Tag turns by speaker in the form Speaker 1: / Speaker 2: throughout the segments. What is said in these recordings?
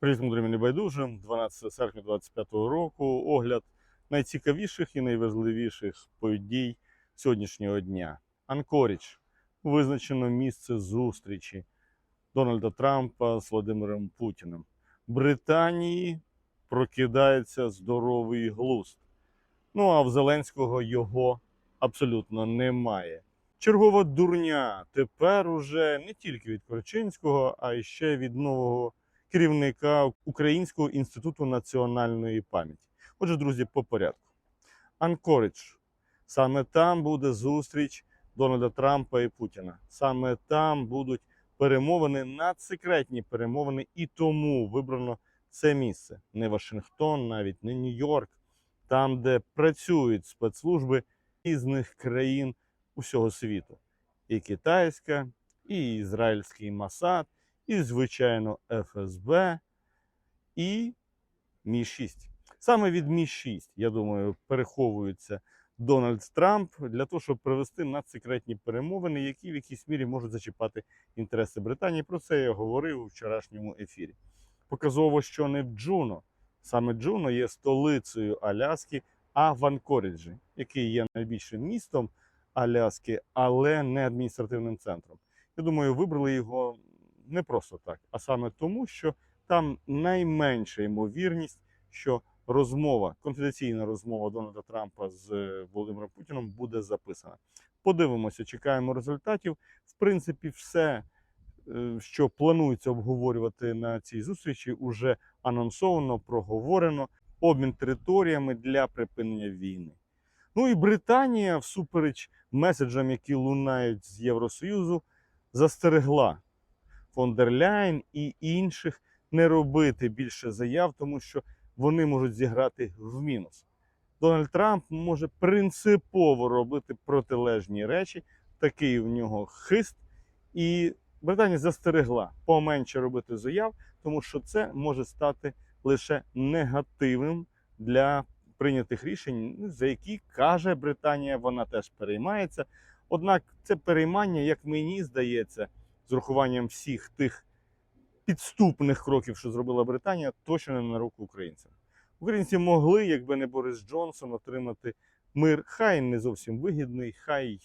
Speaker 1: Привіт, мудрим і небайдужим. 12 серпня 2025 року. Огляд найцікавіших і найважливіших подій сьогоднішнього дня. Анкоріч визначено місце зустрічі Дональда Трампа з Владимиром Путіним. Британії прокидається здоровий глузд. Ну а в Зеленського його абсолютно немає. Чергова дурня тепер уже не тільки від Корчинського, а й ще від нового керівника Українського інституту національної пам'яті. Отже, друзі, по порядку. Анкоридж. Саме там буде зустріч Дональда Трампа і Путіна. Саме там будуть перемовини, надсекретні перемовини, і тому вибрано це місце. Не Вашингтон, навіть не Нью-Йорк, там, де працюють спецслужби різних країн усього світу. І китайська, і ізраїльський Масад, і, звичайно, ФСБ, і Мі-6. Саме від Мі-6, я думаю, переховується Дональд Трамп для того, щоб провести надсекретні перемовини, які в якійсь мірі можуть зачіпати інтереси Британії. Про це я говорив у вчорашньому ефірі. Показово, що не в Джуно. Саме Джуно є столицею Аляски, а в Анкоріджі, який є найбільшим містом Аляски, але не адміністративним центром. Я думаю, вибрали його не просто так, а саме тому, що там найменша ймовірність, що розмова, конфіденційна розмова Дональда Трампа з е, Володимиром Путіном буде записана. Подивимося, чекаємо результатів. В принципі, все, е, що планується обговорювати на цій зустрічі, уже анонсовано, проговорено. Обмін територіями для припинення війни. Ну і Британія, всупереч меседжам, які лунають з Євросоюзу, застерегла фон і інших не робити більше заяв, тому що вони можуть зіграти в мінус. Дональд Трамп може принципово робити протилежні речі, такий в нього хист. І Британія застерегла поменше робити заяв, тому що це може стати лише негативним для прийнятих рішень, за які каже Британія, вона теж переймається. Однак це переймання, як мені здається, з урахуванням всіх тих підступних кроків, що зробила Британія, точно не на руку українцям. Українці могли, якби не Борис Джонсон, отримати мир, хай не зовсім вигідний, хай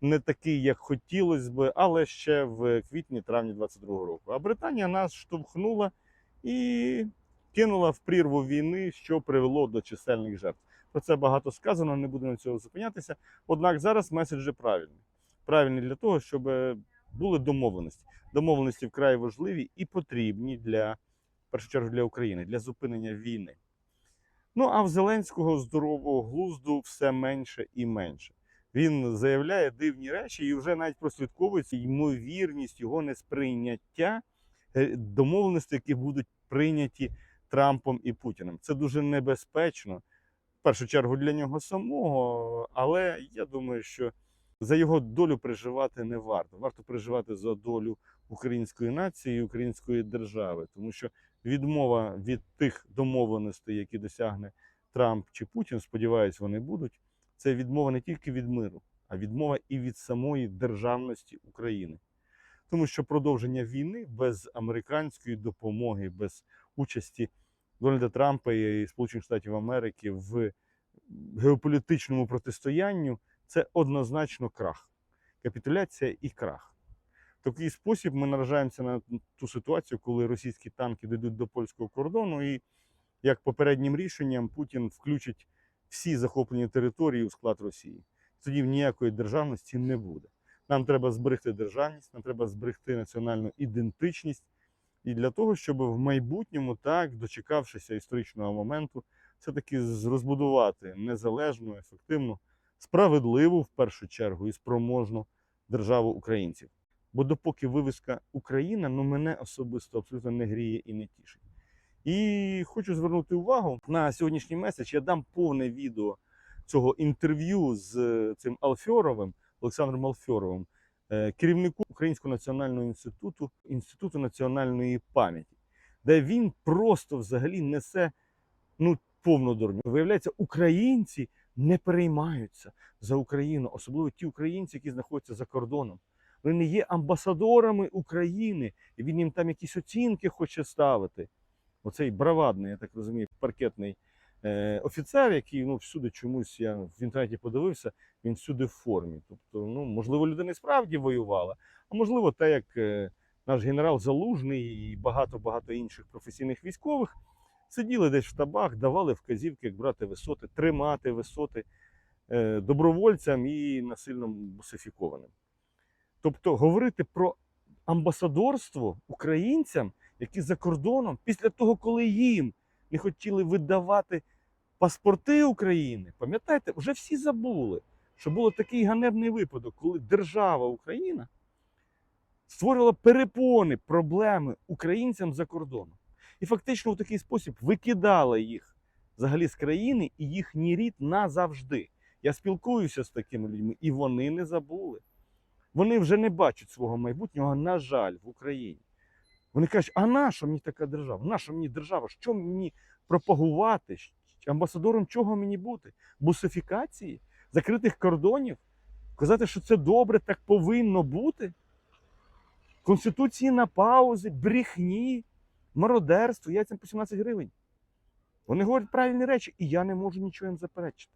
Speaker 1: не такий, як хотілося би, але ще в квітні-травні 22-го року. А Британія нас штовхнула і кинула в прірву війни, що привело до чисельних жертв. Про це багато сказано, не будемо цього зупинятися. Однак зараз меседжі правильні. Правильні для того, щоб були домовленості. Домовленості вкрай важливі і потрібні для в першу чергу для України, для зупинення війни. Ну а в Зеленського здорового глузду все менше і менше. Він заявляє дивні речі і вже навіть прослідковується ймовірність його несприйняття е, домовленостей, які будуть прийняті Трампом і Путіним. Це дуже небезпечно, в першу чергу для нього самого, але я думаю, що за його долю переживати не варто. Варто переживати за долю української нації і української держави, тому що відмова від тих домовленостей, які досягне Трамп чи Путін, сподіваюсь, вони будуть. Це відмова не тільки від миру, а відмова і від самої державності України. Тому що продовження війни без американської допомоги, без участі Дональда Трампа і Сполучених Штатів Америки в геополітичному протистоянню це однозначно крах, капітуляція і крах. В такий спосіб ми наражаємося на ту ситуацію, коли російські танки дійдуть до польського кордону, і як попереднім рішенням Путін включить всі захоплені території у склад Росії. Тоді ніякої державності не буде. Нам треба зберегти державність, нам треба зберегти національну ідентичність. І для того, щоб в майбутньому, так, дочекавшися історичного моменту, все-таки розбудувати незалежну, ефективну, справедливу в першу чергу і спроможну державу українців. Бо допоки вивіска Україна, ну мене особисто абсолютно не гріє і не тішить. І хочу звернути увагу на сьогоднішній меседж. Я дам повне відео цього інтерв'ю з е, цим Алфьоровим, Олександром Алфьоровим, е, керівнику Українського національного інституту інституту національної пам'яті, де він просто взагалі несе ну повну дурню. Виявляється, українці не переймаються за Україну, особливо ті українці, які знаходяться за кордоном. Вони не є амбасадорами України, і він їм там якісь оцінки хоче ставити. оцей бравадний, я так розумію, паркетний е, офіцер, який ну, всюди чомусь я в інтернеті подивився, він всюди в формі. Тобто, ну, можливо, людина і справді воювала, а можливо, те, як е, наш генерал Залужний і багато-багато інших професійних військових сиділи десь в штабах, давали вказівки, як брати висоти, тримати висоти е, добровольцям і насильно бусифікованим. Тобто говорити про амбасадорство українцям, які за кордоном, після того, коли їм не хотіли видавати паспорти України, пам'ятаєте, вже всі забули, що був такий ганебний випадок, коли держава Україна створила перепони, проблеми українцям за кордоном. І фактично в такий спосіб викидала їх взагалі з країни і їхній рід назавжди. Я спілкуюся з такими людьми, і вони не забули. Вони вже не бачать свого майбутнього, на жаль, в Україні. Вони кажуть, а наша мені така держава? Наша мені держава? Що мені пропагувати? Амбасадором чого мені бути? Бусифікації? Закритих кордонів? Казати, що це добре, так повинно бути? Конституції на паузи, брехні, мародерство, яйцям по 17 гривень. Вони говорять правильні речі, і я не можу нічого їм заперечити.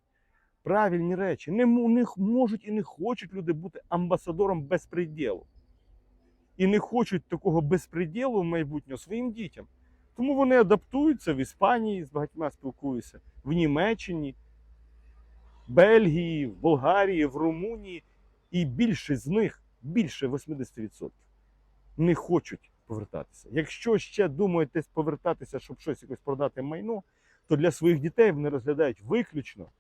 Speaker 1: Правильні речі. Не, не можуть і не хочуть люди бути амбасадором безпреділу. І не хочуть такого безпреділу в майбутнього своїм дітям. Тому вони адаптуються в Іспанії, з багатьма спілкуюся, в Німеччині, Бельгії, в Болгарії, в Румунії. І більшість з них, більше 80%, не хочуть повертатися. Якщо ще думають десь повертатися, щоб щось якось продати майно, то для своїх дітей вони розглядають виключно,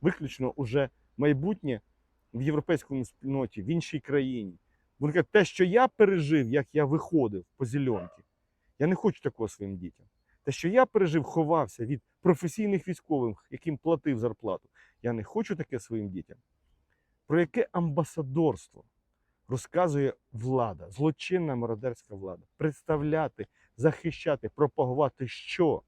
Speaker 1: виключно уже майбутнє в європейському спільноті, в іншій країні. Вони кажуть, те, що я пережив, як я виходив по зеленки, я не хочу такого своїм дітям. Те, що я пережив, ховався від професійних військових, яким платив зарплату, я не хочу таке своїм дітям. Про яке амбасадорство розказує влада, злочинна мародерська влада, представляти, захищати, пропагувати що?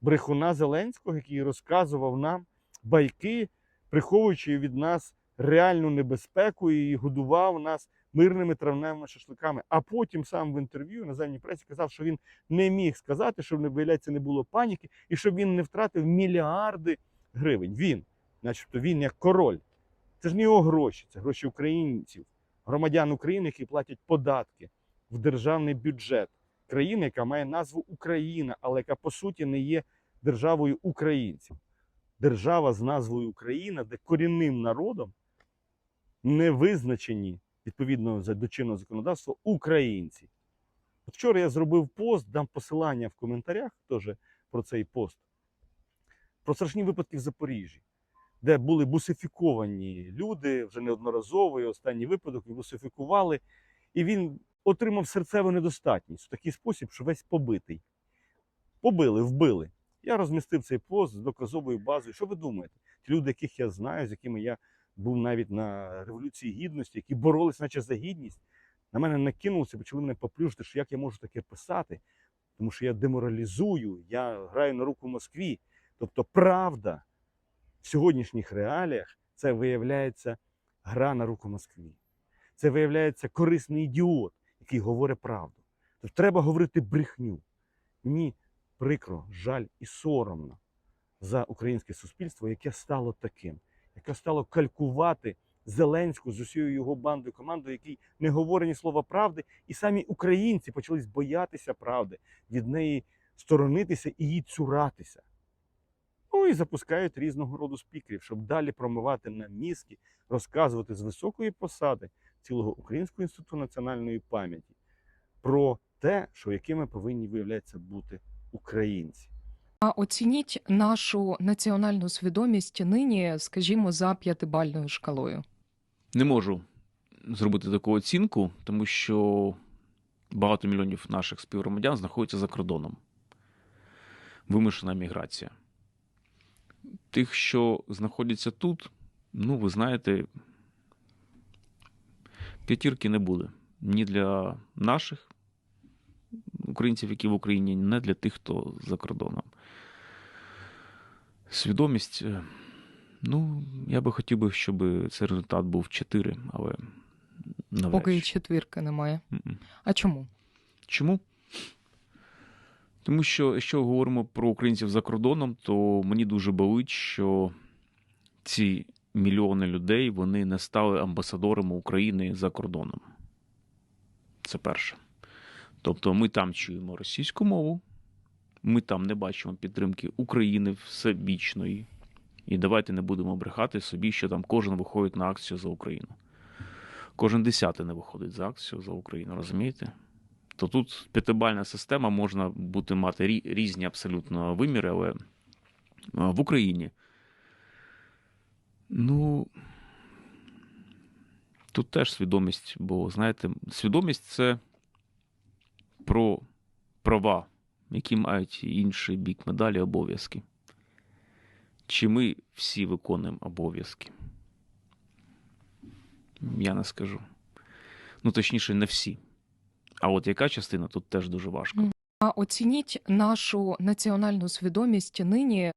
Speaker 1: Брехуна Зеленського, який розказував нам байки, приховуючи від нас реальну небезпеку і годував нас мирними травневими шашликами. А потім сам в інтерв'ю на земній пресі казав, що він не міг сказати, щоб не виявляється, не було паніки, і щоб він не втратив мільярди гривень. Він, начебто, він як король. Це ж не його гроші, це гроші українців, громадян України, які платять податки в державний бюджет країни, яка має назву Україна, але яка по суті не є державою українців. Держава з назвою Україна, де корінним народом не визначені відповідно до чинного законодавства українці. От вчора я зробив пост, дам посилання в коментарях теж про цей пост. Про страшні випадки в Запоріжжі, де були бусифіковані люди вже неодноразово, і останній випадок і бусифікували, і він отримав серцеву недостатність в такий спосіб, що весь побитий. Побили, вбили. Я розмістив цей пост з доказовою базою. Що ви думаєте? Ті люди, яких я знаю, з якими я був навіть на Революції Гідності, які боролись, наче за гідність, на мене накинулися, почали мене поплюжити, що як я можу таке писати, тому що я деморалізую, я граю на руку Москві. Тобто правда в сьогоднішніх реаліях це виявляється гра на руку Москві. Це виявляється корисний ідіот, який говорить правду. Тобто треба говорити брехню. Мені прикро, жаль і соромно за українське суспільство, яке стало таким, яке стало калькувати Зеленську з усією його бандою, командою, який не говорить ні слова правди, і самі українці почали боятися правди, від неї сторонитися і її цуратися. Ну і запускають різного роду спікерів, щоб далі промивати на мізки, розказувати з високої посади цілого Українського інституту національної пам'яті про те, що якими повинні виявляється бути українці.
Speaker 2: А оцініть нашу національну свідомість нині, скажімо, за п'ятибальною шкалою.
Speaker 3: Не можу зробити таку оцінку, тому що багато мільйонів наших співгромадян знаходяться за кордоном. Вимушена міграція. Тих, що знаходяться тут, ну, ви знаєте, п'ятірки не буде ні для наших українців, які в Україні, ні для тих, хто за кордоном. Свідомість. е, Ну, я би хотів би, щоб цей результат був 4, але навряд
Speaker 2: Поки і четвірки немає.
Speaker 3: Мгм.
Speaker 2: А чому?
Speaker 3: Чому? Тому що, якщо говоримо про українців за кордоном, то мені дуже болить, що ці мільйони людей вони не стали амбасадорами України за кордоном. Це перше. Тобто ми там чуємо російську мову, ми там не бачимо підтримки України всебічної. І давайте не будемо брехати собі, що там кожен виходить на акцію за Україну. Кожен десятий не виходить за акцію за Україну, розумієте? То тут п'ятибальна система може бути мати різні абсолютно виміри, але е, в Україні. Ну, тут теж свідомість, бо знаєте, свідомість це про права, які мають інший бік медалі обов'язки. Чи ми всі виконуємо обов'язки? Я не скажу. Ну, точніше, не всі. А от яка частина тут теж дуже важко.
Speaker 2: А оцініть нашу національну свідомість нині